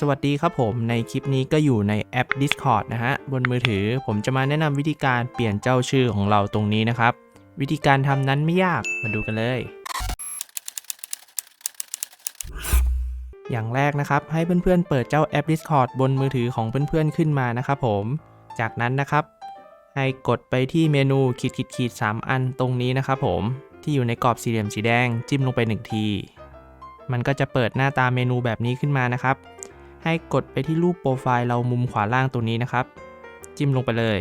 สวัสดีครับผมในคลิปนี้ก็อยู่ในแอป Discord นะฮะ บนมือถือผมจะมาแนะนำวิธีการเปลี่ยนเจ้าชื่อของเราตรงนี้นะครับ วิธีการทำนั้นไม่ยากมาดูกันเลย อย่างแรกนะครับ ให้เพื่อนๆเปิดเจ้าแอป Discord บนมือถือของเพื่อนๆขึ้นมานะครับผม จากนั้นนะครับ ให้กดไปที่เมนูขีดขีดขีดสามอันตรงนี้นะครับผมที่อยู่ในกรอบสี่เหลี่ยมสีแดงจิ้มลงไปหนึ่งที มันก็จะเปิดหน้าตาเมนูแบบนี้ขึ้นมานะครับ ให้กดไปที่รูปโปรไฟล์เรามุมขวาล่างตรงนี้นะครับ จิ้มลงไปเลย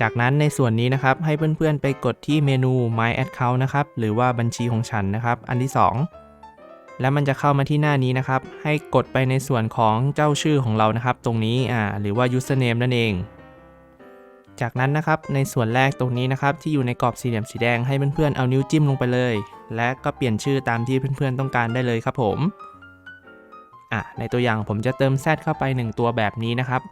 จากนั้นในส่วนนี้นะครับ ให้เพื่อนๆไปกดที่เมนู My Account นะครับ หรือว่าบัญชีของฉันนะครับ อันที่ 2 แล้วมันจะเข้ามาที่หน้านี้นะครับ ให้กดไปในส่วนของเจ้าชื่อของเรานะครับ ตรงนี้อ่าหรือว่า username นั่นเองจากนั้นนะครับในส่วนแรกตรงนี้นะครับที่อยู่ในกรอบสี่เหลี่ยมสีแดงให้เพื่อนๆเอานิ้วจิ้มลงไปเลย และก็เปลี่ยนชื่อตามที่เพื่อนๆต้องการได้เลยครับผม อะในตัวอย่างผมจะเติม Z เข้าไป 1 ตัวแบบนี้นะครับ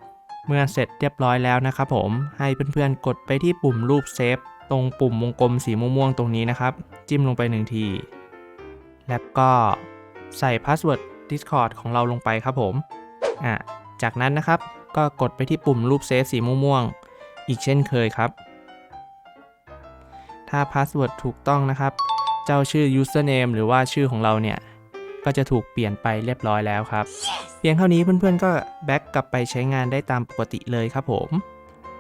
เมื่อเสร็จเรียบร้อยแล้วนะครับผมให้เพื่อนๆกดไปที่ปุ่มรูปเซฟตรงปุ่มวงกลมสีม่วงๆตรงนี้นะครับ จิ้มลงไป 1 ที แล้วก็ใส่พาสเวิร์ด Discord ของเราลงไปครับผมอะจากนั้นนะครับก็กดไปที่ปุ่มรูปเซฟสีม่วงๆอีกเช่นเคยครับ ถ้าพาสเวิร์ดถูกต้องนะครับ เจ้าชื่อ username หรือว่าชื่อของเราเนี่ย ก็จะถูกเปลี่ยนไปเรียบร้อยแล้วครับ เพียงเท่านี้เพื่อนๆก็แบ็กกลับไปใช้งานได้ตามปกติเลยครับผม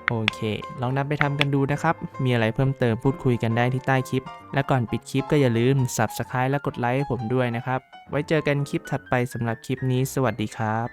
โอเค ลองนำไปทำกันดูนะครับ มีอะไรเพิ่มเติมพูดคุยกันได้ที่ใต้คลิป และก่อนปิดคลิปก็อย่าลืม Subscribe และกดไลค์ให้ผมด้วยนะครับ ไว้เจอกันคลิปถัดไปสำหรับคลิปนี้ สวัสดีครับ